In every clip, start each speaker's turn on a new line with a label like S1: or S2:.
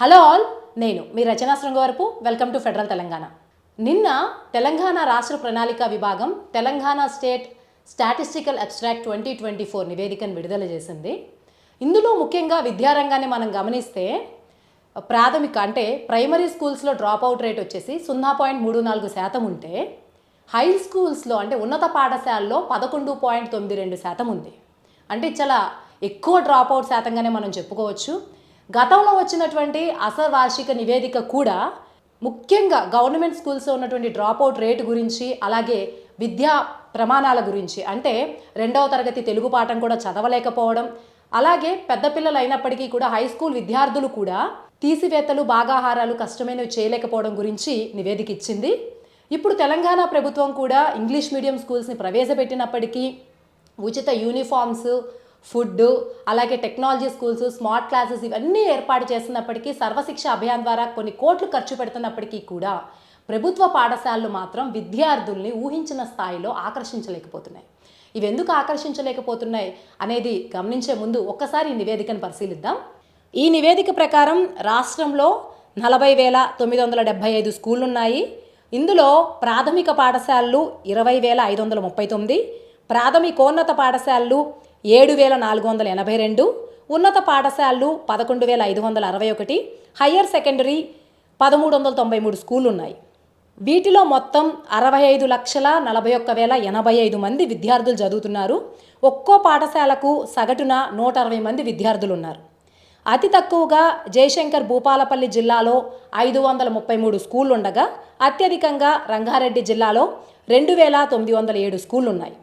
S1: Hello all నేను మీ Rachana Srungavarapu welcome to federal Telangana. నిన్న తెలంగాణ రాష్ట్ర ప్రణాళిక విభాగం Telangana state statistical abstract twenty twenty four నివేదికను విడుదల చేసింది. ఇందులో ముఖ్యంగా విద్యారంగాన్ని మనం గమనిస్తే ప్రాథమిక అంటే ప్రైమరీ స్కూల్స్లో డ్రాప్ అవుట్ రేట్ వచ్చేసి సున్నా పాయింట్ మూడు నాలుగు శాతం ఉంటే హై స్కూల్స్లో అంటే ఉన్నత పాఠశాలలో పదకొండు పాయింట్ తొమ్మిది రెండు శాతం ఉంది. అంటే చాలా ఎక్కువ డ్రాప్ అవుట్ శాతంగానే మనం చెప్పుకోవచ్చు. గతంలో వచ్చినటువంటి అసవార్షిక నివేదిక కూడా ముఖ్యంగా గవర్నమెంట్ స్కూల్స్లో ఉన్నటువంటి డ్రాప్ అవుట్ రేటు గురించి అలాగే విద్యా ప్రమాణాల గురించి అంటే రెండవ తరగతి తెలుగు పాఠం కూడా చదవలేకపోవడం అలాగే పెద్ద పిల్లలు అయినప్పటికీ కూడా హై స్కూల్ విద్యార్థులు కూడా తీసివేతలు బాగాహారాలు కష్టమైనవి చేయలేకపోవడం గురించి నివేదిక ఇచ్చింది. ఇప్పుడు తెలంగాణ ప్రభుత్వం కూడా ఇంగ్లీష్ మీడియం స్కూల్స్ని ప్రవేశపెట్టినప్పటికీ ఉచిత యూనిఫామ్స్ ఫుడ్ అలాగే టెక్నాలజీ స్కూల్స్ స్మార్ట్ క్లాసెస్ ఇవన్నీ ఏర్పాటు చేస్తున్నప్పటికీ సర్వశిక్ష అభియాన్ ద్వారా కొన్ని కోట్లు ఖర్చు పెడుతున్నప్పటికీ కూడా ప్రభుత్వ పాఠశాలలు మాత్రం విద్యార్థుల్ని ఊహించిన స్థాయిలో ఆకర్షించలేకపోతున్నాయి. ఇవి ఎందుకు ఆకర్షించలేకపోతున్నాయి అనేది గమనించే ముందు ఒక్కసారి ఈ నివేదికను పరిశీలిద్దాం. ఈ నివేదిక ప్రకారం రాష్ట్రంలో నలభై వేల తొమ్మిది వందల డెబ్బై ఐదు స్కూళ్ళు ఉన్నాయి ఇందులో ప్రాథమిక పాఠశాలలు ఇరవై వేల ఐదు వందల ముప్పై తొమ్మిది ప్రాథమికోన్నత పాఠశాలలు ఏడు వేల నాలుగు వందల ఎనభై రెండు ఉన్నత పాఠశాలలు పదకొండు వేల ఐదు వందల అరవై ఒకటి హయ్యర్ సెకండరీ పదమూడు వందల తొంభై మూడు స్కూళ్ళు ఉన్నాయి వీటిలో మొత్తం అరవై ఐదు లక్షల నలభై ఒక్క వేల ఎనభై ఐదు మంది విద్యార్థులు చదువుతున్నారు. ఒక్కో పాఠశాలకు సగటున నూట అరవై మంది విద్యార్థులు ఉన్నారు అతి తక్కువగా జయశంకర్ భూపాలపల్లి జిల్లాలో ఐదు వందల ముప్పై మూడు స్కూళ్ళు ఉండగా అత్యధికంగా రంగారెడ్డి జిల్లాలో రెండు వేల తొమ్మిది వందల ఏడు స్కూళ్ళు ఉన్నాయి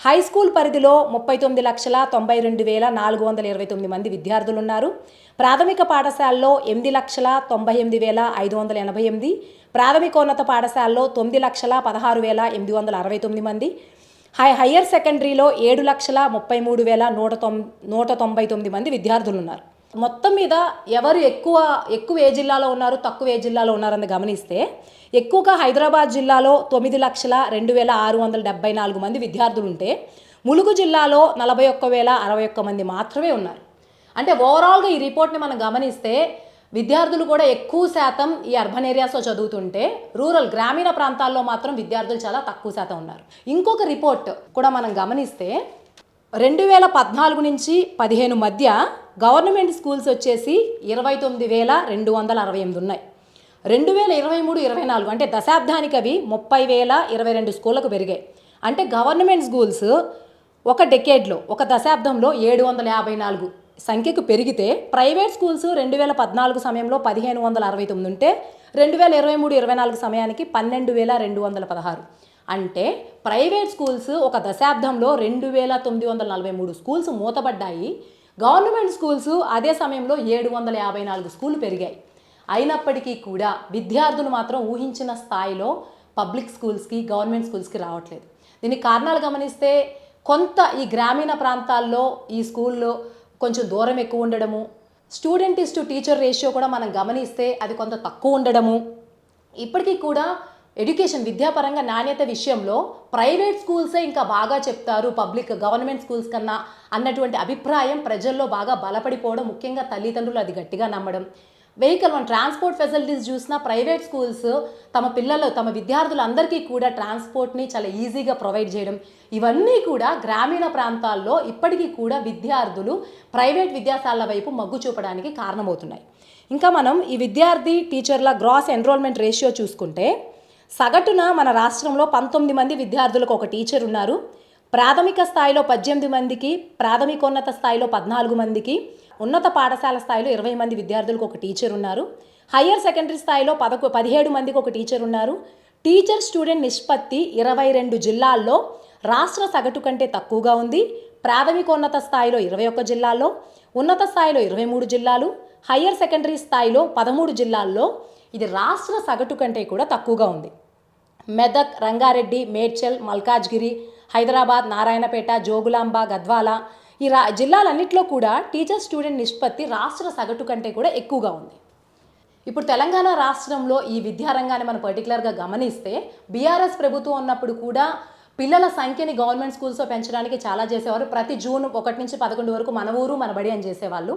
S1: హై స్కూల్ పరిధిలో ముప్పై తొమ్మిది లక్షల తొంభై రెండు వేల నాలుగు వందల ఇరవై తొమ్మిది మంది విద్యార్థులు ఉన్నారు ప్రాథమిక పాఠశాలలో ఎనిమిది లక్షల తొంభై ఎనిమిది వేల ఐదు వందల ఎనభై ఎనిమిది ప్రాథమికోన్నత పాఠశాలలో తొమ్మిది లక్షల పదహారు వేల ఎనిమిది వందల అరవై తొమ్మిది మంది హై హయ్యర్ సెకండరీలో ఏడు లక్షల ముప్పై మూడు వేల నూట తొం నూట తొంభై తొమ్మిది మంది విద్యార్థులు ఉన్నారు మొత్తం మీద ఎవరు ఎక్కువ ఎక్కువ ఏ జిల్లాలో ఉన్నారు తక్కువ ఏ జిల్లాలో ఉన్నారని గమనిస్తే ఎక్కువగా హైదరాబాద్ జిల్లాలో తొమ్మిది లక్షల రెండు వేల ఆరు వందల డెబ్బై నాలుగు మంది విద్యార్థులు ఉంటే ములుగు జిల్లాలో నలభై ఒక్క వేల అరవై ఒక్క మంది మాత్రమే ఉన్నారు. అంటే ఓవరాల్గా ఈ రిపోర్ట్ని మనం గమనిస్తే విద్యార్థులు కూడా ఎక్కువ శాతం ఈ అర్బన్ ఏరియాస్లో చదువుతుంటే రూరల్ గ్రామీణ ప్రాంతాల్లో మాత్రం విద్యార్థులు చాలా తక్కువ శాతం ఉన్నారు. ఇంకొక రిపోర్ట్ కూడా మనం గమనిస్తే రెండు వేల పద్నాలుగు నుంచి పదిహేను మధ్య గవర్నమెంట్ స్కూల్స్ వచ్చేసి ఇరవై తొమ్మిది వేల రెండు వందల అరవై ఎనిమిది ఉన్నాయి. రెండు వేల ఇరవై మూడు ఇరవై నాలుగు అంటే దశాబ్దానికి అవి ముప్పై వేల ఇరవై రెండు స్కూళ్ళకు పెరిగాయి. అంటే గవర్నమెంట్ స్కూల్స్ ఒక డెకేడ్లో ఒక దశాబ్దంలో ఏడు వందల యాభై నాలుగు సంఖ్యకు పెరిగితే ప్రైవేట్ స్కూల్స్ రెండు వేల పద్నాలుగు సమయంలో పదిహేను వందల అరవై తొమ్మిది ఉంటే రెండు వేల ఇరవై మూడు ఇరవై నాలుగు సమయానికి పన్నెండు వేల రెండు వందల పదహారు. అంటే ప్రైవేట్ స్కూల్స్ ఒక దశాబ్దంలో రెండు వేల తొమ్మిది వందల నలభై మూడు స్కూల్స్ మూతబడ్డాయి గవర్నమెంట్ స్కూల్స్ అదే సమయంలో ఏడు వందల యాభై నాలుగు స్కూళ్ళు పెరిగాయి. అయినప్పటికీ కూడా విద్యార్థులు మాత్రం ఊహించిన స్థాయిలో పబ్లిక్ స్కూల్స్కి గవర్నమెంట్ స్కూల్స్కి రావట్లేదు. దీనికి కారణాలు గమనిస్తే కొంత ఈ గ్రామీణ ప్రాంతాల్లో ఈ స్కూల్లో కొంచెం దూరం ఎక్కువ ఉండడము student is to teacher ratio కూడా మనం గమనిస్తే అది కొంత తక్కువ ఉండడము. ఇప్పటికీ కూడా ఎడ్యుకేషన్ విద్యాపరంగా నాణ్యత విషయంలో ప్రైవేట్ స్కూల్సే ఇంకా బాగా చెప్తారు. పబ్లిక్ గవర్నమెంట్ స్కూల్స్ కన్నా అన్నటువంటి అభిప్రాయం ప్రజల్లో బాగా బలపడిపోవడం ముఖ్యంగా తల్లిదండ్రులు అది గట్టిగా నమ్మడం. వెహికల్ మన ట్రాన్స్పోర్ట్ ఫెసిలిటీస్ చూసినా ప్రైవేట్ స్కూల్స్ తమ పిల్లలు తమ విద్యార్థులందరికీ కూడా ట్రాన్స్పోర్ట్ని చాలా ఈజీగా ప్రొవైడ్ చేయడం. ఇవన్నీ కూడా గ్రామీణ ప్రాంతాల్లో ఇప్పటికీ కూడా విద్యార్థులు ప్రైవేట్ విద్యాశాల వైపు మొగ్గు చూపడానికి కారణమవుతున్నాయి. ఇంకా మనం ఈ విద్యార్థి టీచర్ల గ్రాస్ ఎన్రోల్మెంట్ రేషియో చూసుకుంటే సగటున మన రాష్ట్రంలో పంతొమ్మిది మంది విద్యార్థులకు ఒక టీచర్ ఉన్నారు. ప్రాథమిక స్థాయిలో పద్దెనిమిది మందికి ప్రాథమికోన్నత స్థాయిలో పద్నాలుగు మందికి ఉన్నత పాఠశాల స్థాయిలో ఇరవై మంది విద్యార్థులకు ఒక టీచర్ ఉన్నారు. హయ్యర్ సెకండరీ స్థాయిలో పదకొ పదిహేడు మందికి ఒక టీచర్ ఉన్నారు. టీచర్ స్టూడెంట్ నిష్పత్తి ఇరవై రెండు జిల్లాల్లో రాష్ట్ర సగటు కంటే తక్కువగా ఉంది. ప్రాథమికోన్నత స్థాయిలో ఇరవై ఒక్క జిల్లాల్లో ఉన్నత స్థాయిలో ఇరవై మూడు జిల్లాలు హయ్యర్ సెకండరీ స్థాయిలో పదమూడు జిల్లాల్లో ఇది రాష్ట్ర సగటు కంటే కూడా తక్కువగా ఉంది. మెదక్ రంగారెడ్డి మేడ్చల్ మల్కాజ్గిరి హైదరాబాద్ నారాయణపేట జోగులాంబ గద్వాల ఈ రా జిల్లాలన్నింటిలో కూడా టీచర్ స్టూడెంట్ నిష్పత్తి రాష్ట్ర సగటు కంటే కూడా ఎక్కువగా ఉంది. ఇప్పుడు తెలంగాణ రాష్ట్రంలో ఈ విద్యారంగాన్ని మనం పర్టికులర్గా గమనిస్తే బీఆర్ఎస్ ప్రభుత్వం ఉన్నప్పుడు కూడా పిల్లల సంఖ్యని గవర్నమెంట్ స్కూల్స్లో పెంచడానికి చాలా చేసేవారు. ప్రతి జూన్ ఒకటి నుంచి పదకొండు వరకు మన ఊరు మన బడి అని చేసేవాళ్ళు.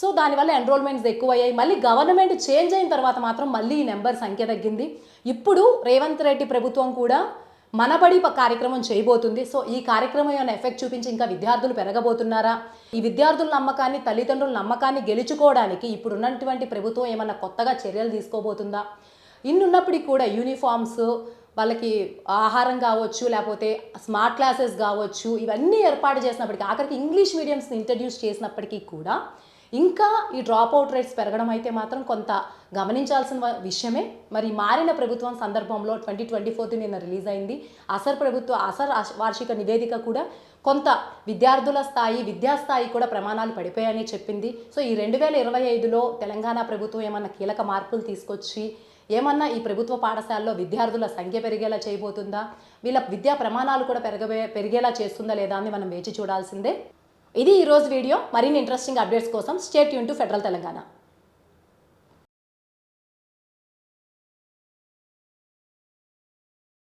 S1: సో దానివల్ల ఎన్రోల్మెంట్స్ ఎక్కువయ్యాయి. మళ్ళీ గవర్నమెంట్ చేంజ్ అయిన తర్వాత మాత్రం మళ్ళీ ఈ నెంబర్ సంఖ్య తగ్గింది. ఇప్పుడు రేవంత్ రెడ్డి ప్రభుత్వం కూడా మనబడి కార్యక్రమం చేయబోతుంది. సో ఈ కార్యక్రమం ఏమైనా ఎఫెక్ట్ చూపించి ఇంకా విద్యార్థులు పెరగబోతున్నారా? ఈ విద్యార్థుల నమ్మకాన్ని తల్లిదండ్రుల నమ్మకాన్ని గెలుచుకోవడానికి ఇప్పుడు ఉన్నటువంటి ప్రభుత్వం ఏమైనా కొత్తగా చర్యలు తీసుకోబోతుందా? ఇన్నున్నప్పటికీ కూడా యూనిఫామ్స్ వాళ్ళకి ఆహారం కావచ్చు లేకపోతే స్మార్ట్ క్లాసెస్ కావచ్చు ఇవన్నీ ఏర్పాటు చేసినప్పటికీ ఆఖరికి ఇంగ్లీష్ మీడియంస్ని ఇంట్రడ్యూస్ చేసినప్పటికీ కూడా ఇంకా ఈ డ్రాప్ అవుట్ రేట్స్ పెరగడం అయితే మాత్రం కొంత గమనించాల్సిన వ- విషయమే. మరి మారిన ప్రభుత్వం సందర్భంలో ట్వంటీ ట్వంటీ ఫోర్త్ నిన్న రిలీజ్ అయింది. అసర్ ప్రభుత్వ అసర్ వార్షిక నివేదిక కూడా కొంత విద్యార్థుల స్థాయి విద్యాస్థాయి కూడా ప్రమాణాలు పడిపోయాయని చెప్పింది. సో ఈ రెండు వేల ఇరవై ఐదులో తెలంగాణ ప్రభుత్వం ఏమన్నా కీలక మార్పులు తీసుకొచ్చి ఏమన్నా ఈ ప్రభుత్వ పాఠశాలలో విద్యార్థుల సంఖ్య పెరిగేలా చేయబోతుందా? వీళ్ళ విద్యా ప్రమాణాలు కూడా పెరగబే పెరిగేలా చేస్తుందా లేదా అని మనం వేచి చూడాల్సిందే. ఇది ఈరోజు వీడియో. మరిన్ని ఇంట్రెస్టింగ్ అప్డేట్స్ కోసం స్టేట్ యూన్ టు ఫెడరల్ తెలంగాణ